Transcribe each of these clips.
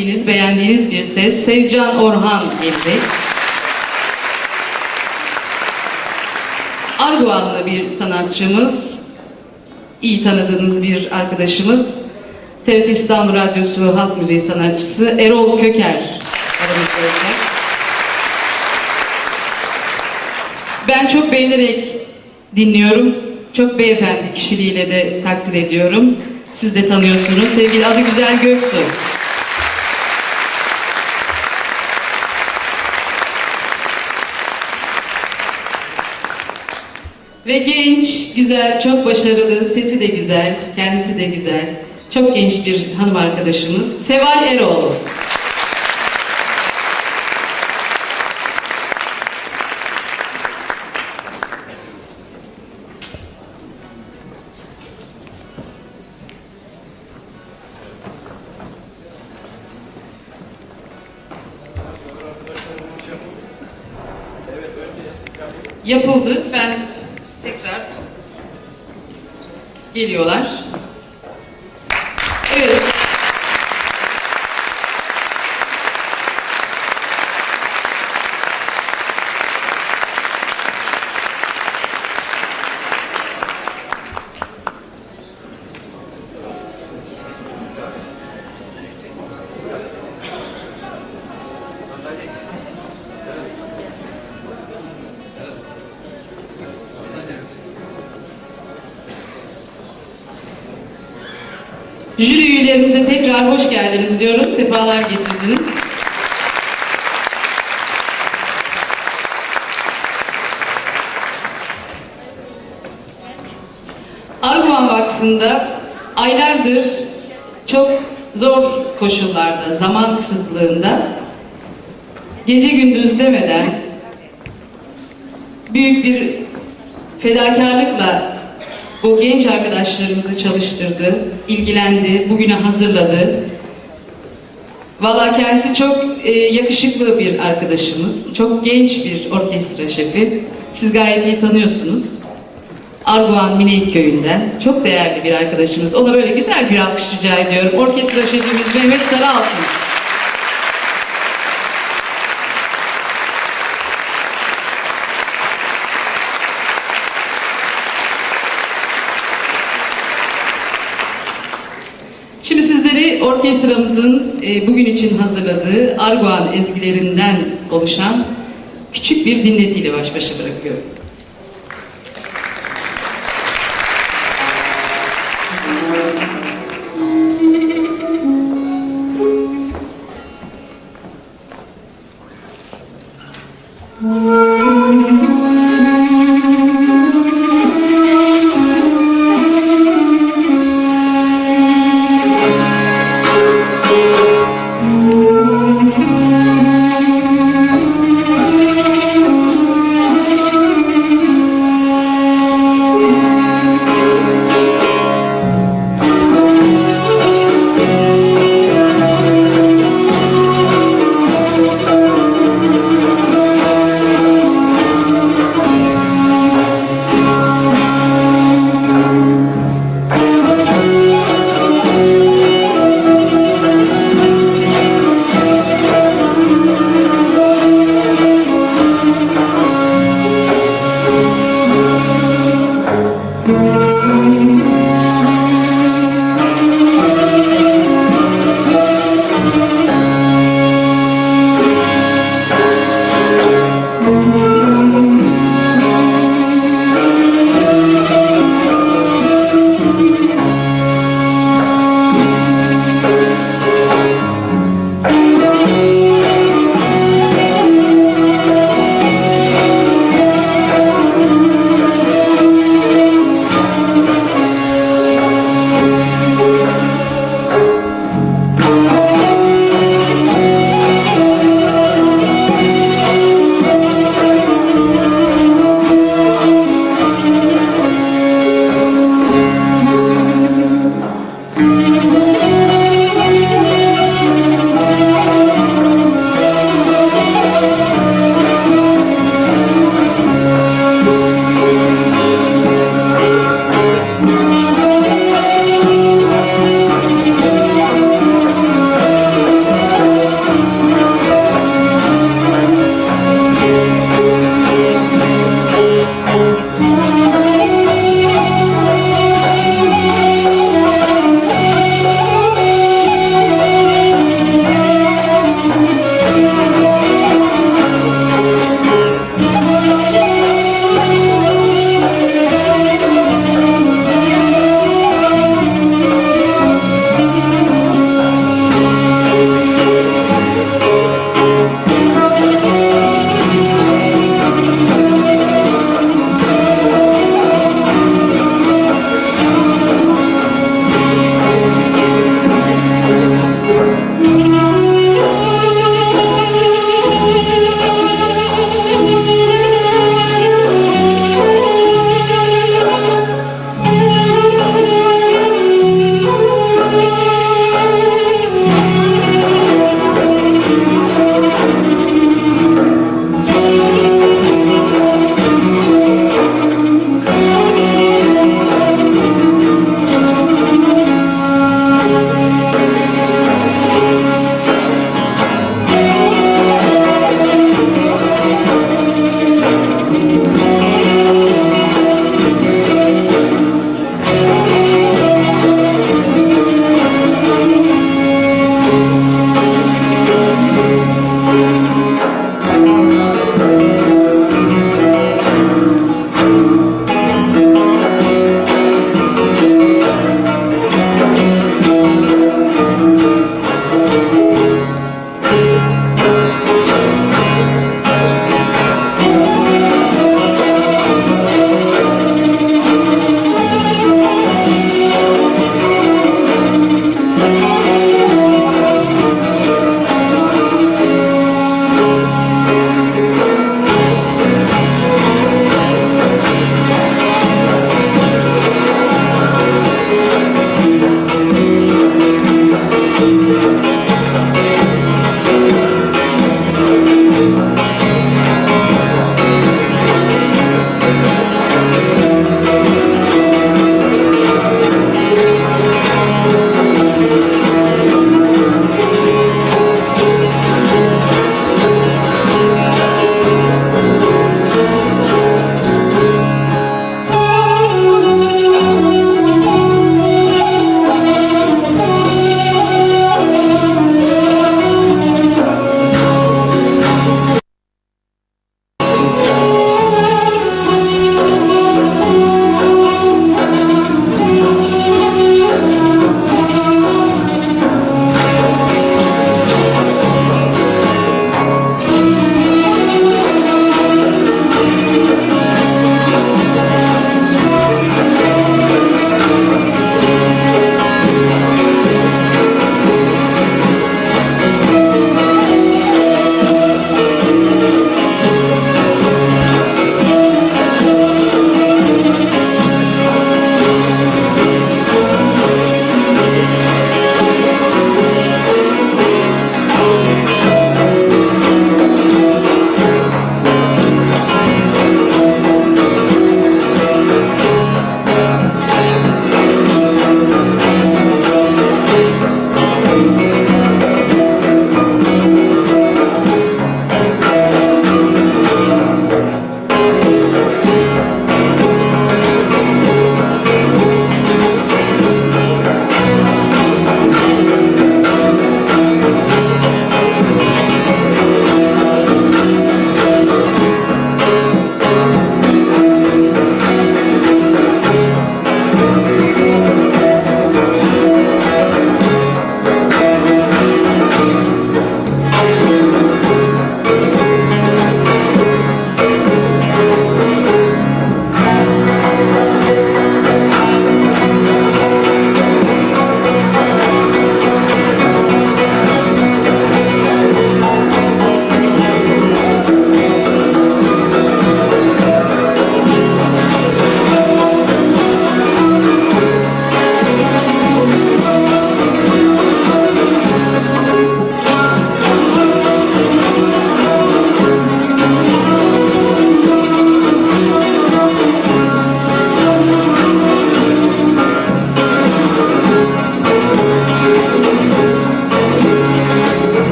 Beğendiğiniz, beğendiğiniz bir ses Sevcan Orhan gelecek. Arguanlı bir sanatçımız, iyi tanıdığınız bir arkadaşımız, TRT İstanbul Radyosu Halk Müziği sanatçısı Erol Köker aramızda olacak. Ben çok beğenerek dinliyorum. Çok beyefendi kişiliğiyle de takdir ediyorum. Siz de tanıyorsunuz. Sevgili adı Güzel Göksu. Ve genç, güzel, çok başarılı, sesi de güzel, kendisi de güzel. Çok genç bir hanım arkadaşımız Seval Eroğlu. Yapıldı. Ben geliyorlar. Tekrar hoş geldiniz diyorum. Sefalar getirdiniz. Arguvan Vakfı'nda aylardır çok zor koşullarda, zaman kısıtlığında gece gündüz demeden büyük bir fedakarlıkla bu genç arkadaşlarımızı çalıştırdı, ilgilendi, bugüne hazırladı. Valla kendisi çok e, yakışıklı bir arkadaşımız, çok genç bir orkestra şefi. Siz gayet iyi tanıyorsunuz. Arguan Mineyik köyünden çok değerli bir arkadaşımız. Ona böyle güzel bir alkış rica ediyorum. Orkestra şefimiz Mehmet Sarıaltın. Şimdi sizleri orkestramızın e, bugün için hazırladığı Arguan ezgilerinden oluşan küçük bir dinletiyle baş başa bırakıyorum.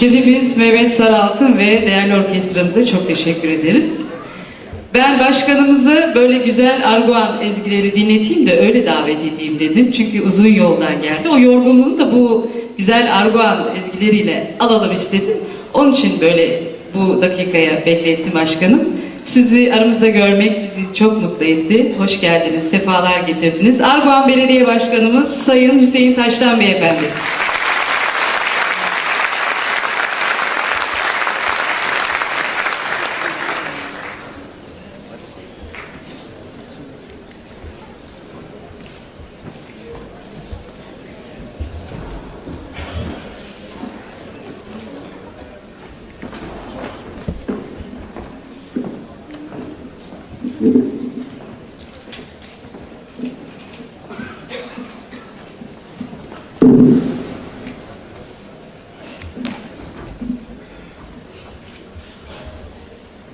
Şefimiz Mehmet Saraltın ve değerli orkestramıza çok teşekkür ederiz. Ben başkanımızı böyle güzel Arguan ezgileri dinleteyim de öyle davet edeyim dedim. Çünkü uzun yoldan geldi. O yorgunluğunu da bu güzel Arguan ezgileriyle alalım istedim. Onun için böyle bu dakikaya beklettim başkanım. Sizi aramızda görmek bizi çok mutlu etti. Hoş geldiniz, sefalar getirdiniz. Arguan Belediye Başkanımız Sayın Hüseyin Taştan Beyefendi.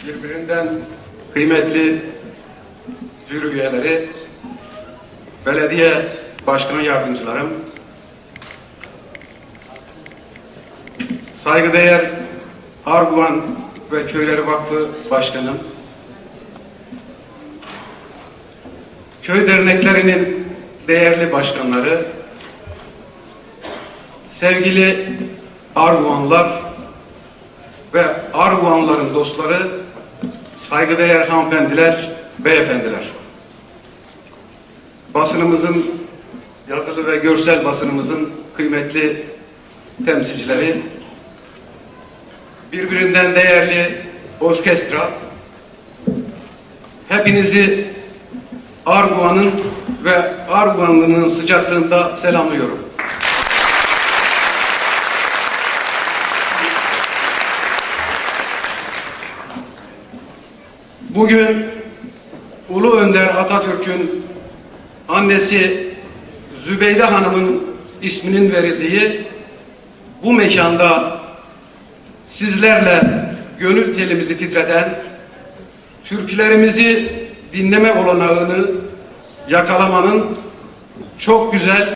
Birbirinden kıymetli jüri üyeleri, belediye başkan yardımcılarım, saygıdeğer Arguvan ve Köyleri Vakfı Başkanım, köy derneklerinin değerli başkanları, sevgili Arguvanlar ve Arguvanların dostları, saygıdeğer hanımefendiler, beyefendiler. Basınımızın, yazılı ve görsel basınımızın kıymetli temsilcileri, birbirinden değerli orkestra, hepinizi Arguvan'ın ve Arguvanlının sıcaklığında selamlıyorum. Bugün Ulu Önder Atatürk'ün annesi Zübeyde Hanım'ın isminin verildiği bu mekanda sizlerle gönül telimizi titreten, türkülerimizi dinleme olanağını yakalamanın çok güzel